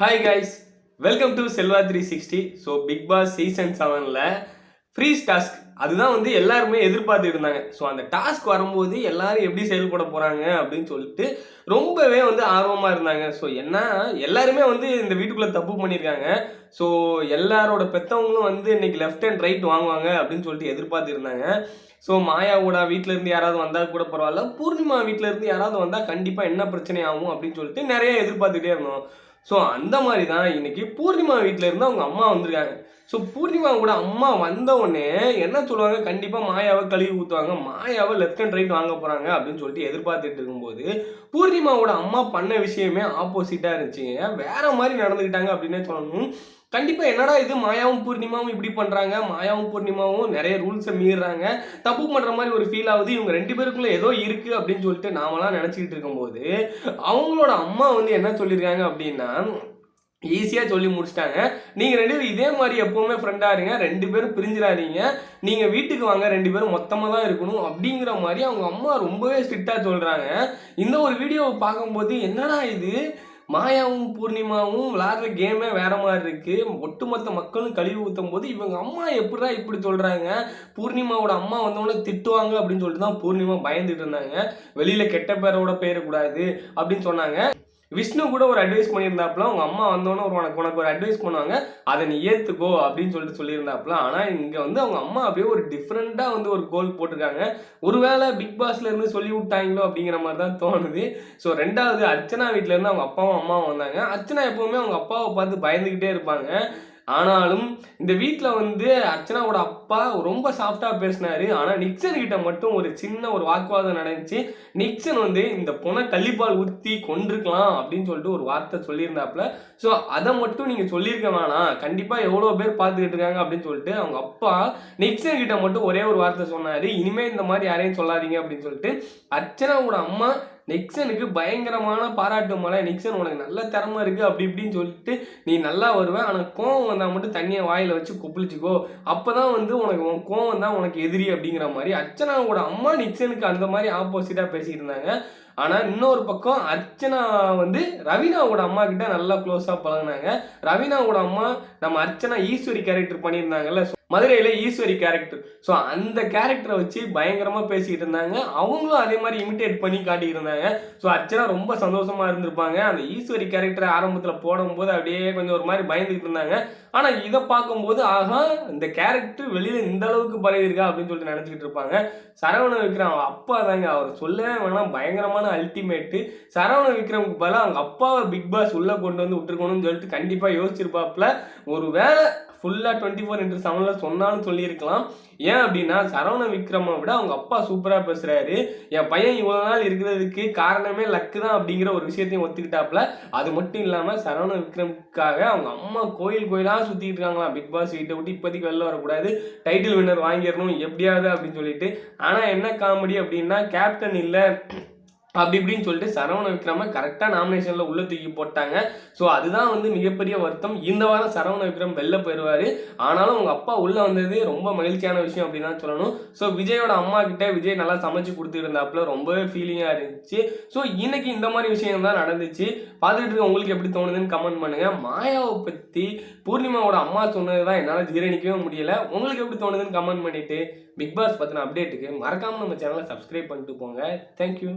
Hi guys welcome to Selva three sixty so big boss season செவனில் freeze task அதுதான் வந்து எல்லாருமே எதிர்பார்த்துட்டு இருந்தாங்க. ஸோ அந்த டாஸ்க் வரும்போது எல்லாரும் எப்படி செயல்பட போகிறாங்க அப்படின்னு சொல்லிட்டு ரொம்பவே வந்து ஆர்வமாக இருந்தாங்க. ஸோ என்ன எல்லாருமே வந்து இந்த வீட்டுக்குள்ளே தப்பு பண்ணியிருக்காங்க ஸோ எல்லாரோட பெற்றவங்களும் வந்து இன்னைக்கு லெஃப்ட் அண்ட் ரைட் வாங்குவாங்க அப்படின்னு சொல்லிட்டு எதிர்பார்த்து இருந்தாங்க. ஸோ மாயா கூட இருந்து யாராவது வந்தால் கூட பரவாயில்ல. பூர்ணிமா வீட்டிலேருந்து யாராவது வந்தால் கண்டிப்பாக என்ன பிரச்சனை ஆகும் அப்படின்னு சொல்லிட்டு நிறைய எதிர்பார்த்துட்டே இருந்தோம். ஸோ அந்த மாதிரி தான் இன்னைக்கு பூர்ணிமா வீட்டில் இருந்து அவங்க அம்மா வந்திருக்காங்க. ஸோ பூர்ணிமா கூட அம்மா வந்த உடனே என்ன சொல்லுவாங்க? கண்டிப்பாக மாயாவை கழுவி ஊற்றுவாங்க மாயாவை லெஃப்ட் அண்ட் ரைட் வாங்க போகிறாங்க அப்படின்னு சொல்லிட்டு எதிர்பார்த்துட்டு இருக்கும்போது பூர்ணிமாவோட அம்மா பண்ண விஷயமே ஆப்போசிட்டாக இருந்துச்சுங்க வேற மாதிரி நடந்துக்கிட்டாங்க அப்படின்னே சொல்லணும். கண்டிப்பாக என்னடா இது? மாயாவும் பூர்ணிமாவும் இப்படி பண்ணுறாங்க மாயாவும் பூர்ணிமாவும் நிறைய ரூல்ஸை மீறுறாங்க. தப்பு பண்ணுற மாதிரி ஒரு ஃபீல் ஆகுது. இவங்க ரெண்டு பேருக்குள்ள ஏதோ இருக்குது அப்படின்னு சொல்லிட்டு நாமெல்லாம் நினச்சிக்கிட்டு இருக்கும்போது அவங்களோட அம்மா வந்து என்ன சொல்லியிருக்காங்க அப்படின்னா ஈஸியாக சொல்லி முடிச்சிட்டாங்க. நீங்கள் ரெண்டு பேரும் இதே மாதிரி எப்போவுமே ஃப்ரெண்டாக இருங்க. ரெண்டு பேரும் பிரிஞ்சிடாதீங்க. நீங்கள் வீட்டுக்கு வாங்க. ரெண்டு பேரும் மொத்தமாக தான் இருக்கணும் அப்படிங்கிற மாதிரி அவங்க அம்மா ரொம்பவே ஸ்ட்ரிக்டாக சொல்கிறாங்க இந்த ஒரு வீடியோவை பார்க்கும்போது என்னடா இது? மாயாவும் பூர்ணிமாவும் விளாடுற கேமே வேற மாதிரி இருக்கு. ஒட்டுமொத்த மக்களும் கழிவு ஊற்றும் போது இவங்க அம்மா எப்படிடா இப்படி சொல்றாங்க? பூர்ணிமாவோட அம்மா வந்தவொடனே திட்டுவாங்க அப்படின்னு சொல்லிட்டு தான் பூர்ணிமா பயந்துட்டு இருந்தாங்க. வெளியில கெட்ட பேரோட போயிடக்கூடாது அப்படின்னு சொன்னாங்க. விஷ்ணு கூட ஒரு அட்வைஸ் பண்ணியிருந்தாப்புல அவங்க அம்மா வந்தோன்னே ஒரு உனக்கு உனக்கு ஒரு அட்வைஸ் பண்ணுவாங்க. அதை நீ ஏற்றுக்கோ அப்படின்னு சொல்லிட்டு சொல்லியிருந்தாப்புல. ஆனால் இங்கே வந்து அவங்க அம்மா அப்படியே ஒரு டிஃப்ரெண்ட்டாக வந்து ஒரு கோல் போட்டிருக்காங்க. ஒருவேளை பிக் பாஸ்ல இருந்து சொல்லி விட்டாங்களோ அப்படிங்கிற மாதிரி தான் தோணுது. ஸோ ரெண்டாவது அர்ச்சனா வீட்டுல இருந்து அவங்க அப்பாவும் அம்மாவும் வந்தாங்க. அர்ச்சனா எப்பவுமே அவங்க அப்பாவை பார்த்து பயந்துகிட்டே இருப்பாங்க. ஆனாலும் இந்த வீட்டில் வந்து அர்ச்சனாவோட அப்பா ரொம்ப சாஃப்டாக பேசினார். ஆனால் நிக்சன் கிட்ட மட்டும் ஒரு சின்ன ஒரு வாக்குவாதம் நடந்துச்சு. நிக்சன் வந்து இந்த பொண்ணை கள்ளிப்பால் ஊற்றி கொண்டிருக்கலாம் அப்படின்னு சொல்லிட்டு ஒரு வார்த்தை சொல்லியிருந்தாப்புல. ஸோ அதை மட்டும் நீங்கள் சொல்லியிருக்க வேணாம். கண்டிப்பாக எவ்வளோ பேர் பார்த்துக்கிட்டு இருக்காங்க அப்படின்னு சொல்லிட்டு அவங்க அப்பா நிக்சன் கிட்ட மட்டும் ஒரே ஒரு வார்த்தை சொன்னார். இனிமேல் இந்த மாதிரி யாரையும் சொல்லாதீங்க அப்படின்னு சொல்லிட்டு அர்ச்சனாவோட அம்மா நிக்சனுக்கு பயங்கரமான பாராட்டு மலை நிக்சன் உனக்கு நல்ல திறமை இருக்குது அப்படி இப்படின்னு சொல்லிட்டு நீ நல்லா வருவ ஆனால் கோவம் வந்தால் மட்டும் தண்ணியை வாயில் வச்சு கொப்பிளிச்சிக்கோ. அப்போ தான் வந்து உனக்கு உன் கோவம் தான் உனக்கு எதிரி அப்படிங்கிற மாதிரி. அர்ச்சனாவோட அம்மா நிக்சனுக்கு அந்த மாதிரி ஆப்போசிட்டாக பேசியிருந்தாங்க இருந்தாங்க ஆனால் இன்னொரு பக்கம் அர்ச்சனா வந்து ரவீனாவோட அம்மா கிட்ட நல்லா க்ளோஸாக பழகினாங்க. ரவீனாவோட அம்மா நம்ம அர்ச்சனா ஈஸ்வரி கேரக்டர் பண்ணியிருந்தாங்கல்ல மதுரையில் ஈஸ்வரி கேரக்டர் ஸோ அந்த கேரக்டரை வச்சு பயங்கரமாக பேசிக்கிட்டு இருந்தாங்க. அவங்களும் அதே மாதிரி இமிட்டேட் பண்ணி காட்டிக்கிட்டு இருந்தாங்க. ஸோ அர்ச்சனா ரொம்ப சந்தோஷமாக இருந்திருப்பாங்க. அந்த ஈஸ்வரி கேரக்டரை ஆரம்பத்தில் போடும்போது அப்படியே கொஞ்சம் ஒரு மாதிரி பயந்துக்கிட்டு இருந்தாங்க. ஆனால் இதை பார்க்கும்போது ஆகா இந்த கேரக்டர் வெளியில் இந்த அளவுக்கு பரவியிருக்கா அப்படின்னு சொல்லிட்டு நினச்சிக்கிட்டு இருப்பாங்க. சரவண விக்ரம் அவங்க அப்பா தாங்க. அவர் சொல்லவே வேணாம். பயங்கரமான அல்டிமேட்டு சரவண விக்ரமுக்கு பதிலாக அவங்க அப்பாவை பிக் பாஸ் உள்ளே கொண்டு வந்து விட்டுருக்கணும்னு சொல்லிட்டு கண்டிப்பாக யோசிச்சிருப்பாப்புல. ஒரு வேலை ஃபுல்லாக டுவெண்ட்டி ஃபோர் இன்ட்டு செவனில் சொன்னாலும் சொல்லியிருக்கலாம். ஏன் அப்படின்னா சரவண விக்ரமை விட அவங்க அப்பா சூப்பராக பேசுகிறாரு என் பையன் இவ்வளோ நாள் இருக்கிறதுக்கு காரணமே லக்கு தான் அப்படிங்கிற ஒரு விஷயத்தையும் ஒத்துக்கிட்டாப்புல. அது மட்டும் இல்லாமல் சரவண விக்ரமுக்காக அவங்க அம்மா கோயில் கோயிலாக சுற்றிட்டு இருக்காங்களாம். பிக் பாஸ் வீட்டை விட்டு இப்போதைக்கு வெளில வரக்கூடாது. டைட்டில் வின்னர் வாங்கிடணும் எப்படியாவது அப்படின்னு சொல்லிட்டு. ஆனால் என்ன காமெடி அப்படின்னா கேப்டன் இல்லை அப்படி இப்படின்னு சொல்லிட்டு சரவண விக்ரம கரெக்டாக நாமினேஷனில் உள்ள தூக்கி போட்டாங்க. ஸோ அதுதான் வந்து மிகப்பெரிய வருத்தம். இந்த வாரம் சரவண விக்ரம் வெளில போயிடுவார் ஆனாலும் அவங்க அப்பா உள்ளே வந்தது ரொம்ப மகிழ்ச்சியான விஷயம் அப்படின்னு தான் சொல்லணும். ஸோ விஜயோட அம்மா கிட்ட விஜய் நல்லா சமைச்சு கொடுத்துருந்தாப்புல ரொம்பவே ஃபீலிங்காக இருந்துச்சு. ஸோ இன்னைக்கு இந்த மாதிரி விஷயம் தான் நடந்துச்சு. பார்த்துட்டு இருக்க உங்களுக்கு எப்படி தோணுதுன்னு கமெண்ட் பண்ணுங்கள் மாயாவை பற்றி பூர்ணிமாவோட அம்மா சொன்னது தான் என்னால் ஜீரணிக்கவே முடியல. உங்களுக்கு எப்படி தோணுதுன்னு கமெண்ட் பண்ணிட்டு பிக் பாஸ் பற்றின அப்டேட்டுக்கு மறக்காமல் நம்ம சேனலை சப்ஸ்கிரைப் பண்ணிட்டு போங்க. தேங்க்யூ